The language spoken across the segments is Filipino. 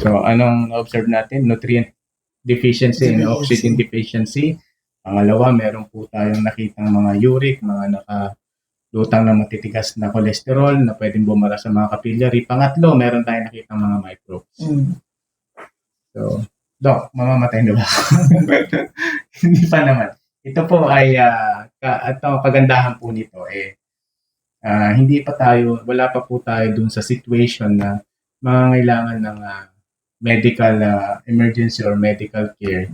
So, anong na-observe natin? Nutrient deficiency and oxygen deficiency. Pangalawa, meron po tayong nakitang mga uric, mga nakalutang na matitigas na cholesterol na pwedeng bumara sa mga capillary. Pangatlo, meron tayong nakitang mga microbes. Mm. So, Doc, mamamatay na ba? Hindi pa naman. Ito po ay, ah, ka, ang kagandahan po nito eh, ah, hindi pa tayo, wala pa po tayo dun sa situation na mangangailangan ng ah, medical ah, emergency or medical care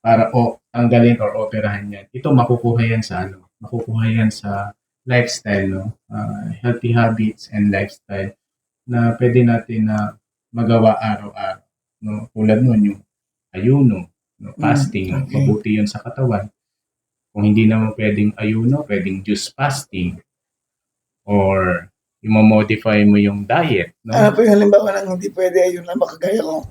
para o tanggalin or operahan yan. Ito makukuha yan sa ano, makukuha yan sa lifestyle, no? Ah, healthy habits and lifestyle na pwede natin na magawa araw-araw. No? Tulad nun, yung ayuno, no? fasting, Mm, okay. mabuti yun sa katawan. Kung hindi naman pwedeng ayuno, pwedeng juice fasting or i-modify mo yung diet. No? Ano po yung halimbawa ng hindi pwede ayun lang makagaya ko?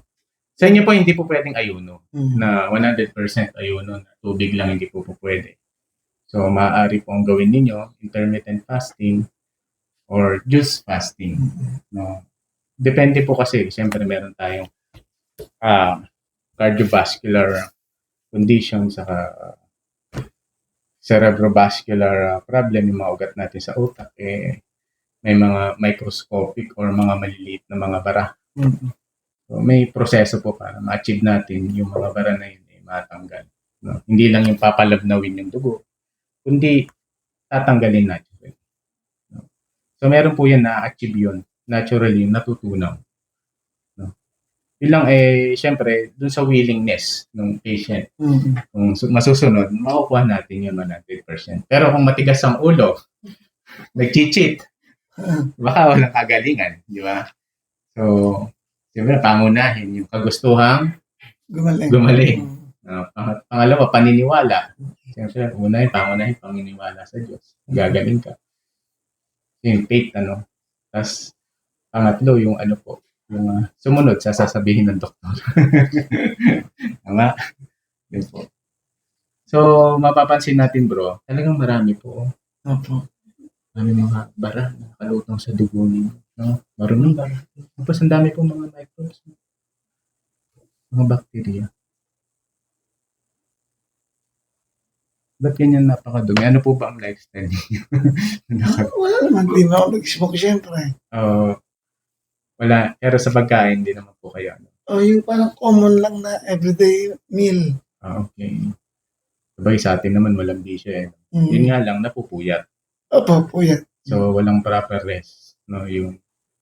Sa inyo po, hindi po pwedeng ayuno Mm. na 100% ayuno na tubig lang hindi po po pwede. So, maaari po ang gawin ninyo, intermittent fasting or juice fasting. No? Depende po kasi, siyempre meron tayong ah, cardiovascular condition saka ah, cerebrovascular ah, problem, yung mga ugat natin sa utak, eh, may mga microscopic or mga maliliit na mga bara. Mm. So, may proseso po para ma-achieve natin yung mga bara na yun eh, matanggal. No? Hindi lang yung papalabnawin yung dugo, kundi tatanggalin natin. No? So, meron po yan na-achieve yun. Naturally, natutunaw. No? Yun lang, eh, syempre, dun sa willingness ng patient. Mm. Kung su- masusunod, makukuha natin yun 100%. Pero kung matigas ang ulo, nag-cheat, baka walang kagalingan, di ba? So, siyempre, pangunahin yung kagustuhang Gumaling. Gumaling. Uh, pang- pangalawa, paniniwala. Siyempre, unahin, pangunahin, paniniwala sa Diyos. Gagaling ka. Yung faith, ano. Tapos, pangatlo, yung ano po, yung ah, sumunod sa sasabihin ng doktor. Tama? Yun po. So, mapapansin natin bro, talagang marami po. Opo. Marami mga bara na nakalutang sa dugo ninyo. No? Marunong bara. Tapos ang dami pong mga microbes. Mga bacteria. Ba't ganyan napakadumi? Ano po ba ang lifestyle ninyo? Wala naman. Di na ako nag-smoke siyempre. Oo. wala. Pero sa pagkain, hindi naman po kayo. Ano. O yung parang common lang na everyday meal. Ah, okay. Sabay sa atin naman walang bisyo eh. Mm. Yun nga lang, napupuyat. Opo, po yan. So, walang proper rest. No? Yung,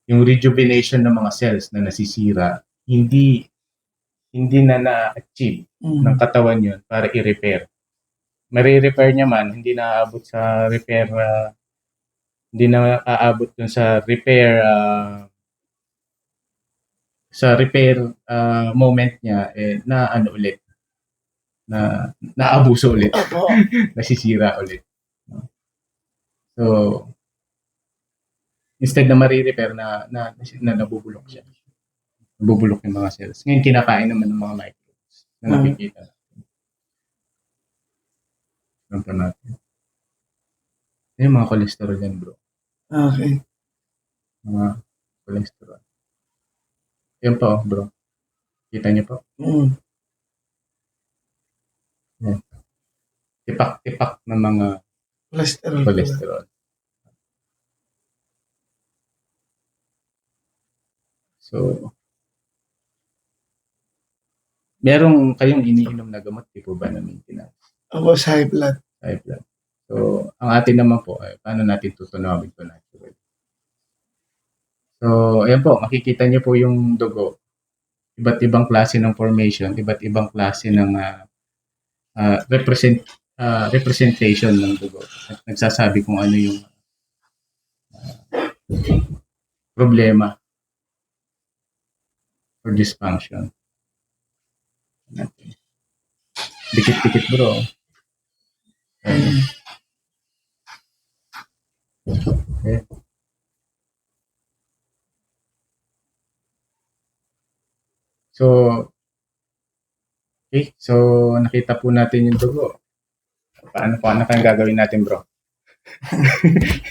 yung rejuvenation ng mga cells na nasisira, hindi hindi na na-achieve Mm. ng katawan yun para i-repair. Mari-repair niya man, hindi na aabot sa repair, ah, hindi na aabot dun sa repair, ah, sa repair ah, moment niya, eh, na ano ulit, na naabuso ulit, nasisira ulit. So, instead na mari-repair na, na, na nabubulok siya. Nabubulok yung mga cells. Ngayon, kinakain naman ng mga microbes na Mm. nakikita. Alam pa natin. Yung mga cholesterol yan, bro. Okay. Mga cholesterol. Yan pa, oh, bro. Kita niyo po? Mm. Tipak-tipak na mga Cholesterol. cholesterol. So, merong kayong iniinom na gamot, di po ba na maintenance? Opo, sa high blood. high blood. So, ang atin naman po ay paano natin tutunawin ito naturally. So, ayan po, makikita niyo po yung dugo. Iba't ibang klase ng formation, iba't ibang klase ng ah, ah, represent ah, representation ng dugo. At nagsasabi kung ano yung ah, problema or dysfunction. Dikit-dikit bro. Ayun. Okay. So, okay. So, nakita po natin yung dugo. Paano, paano kayang gagawin natin, bro?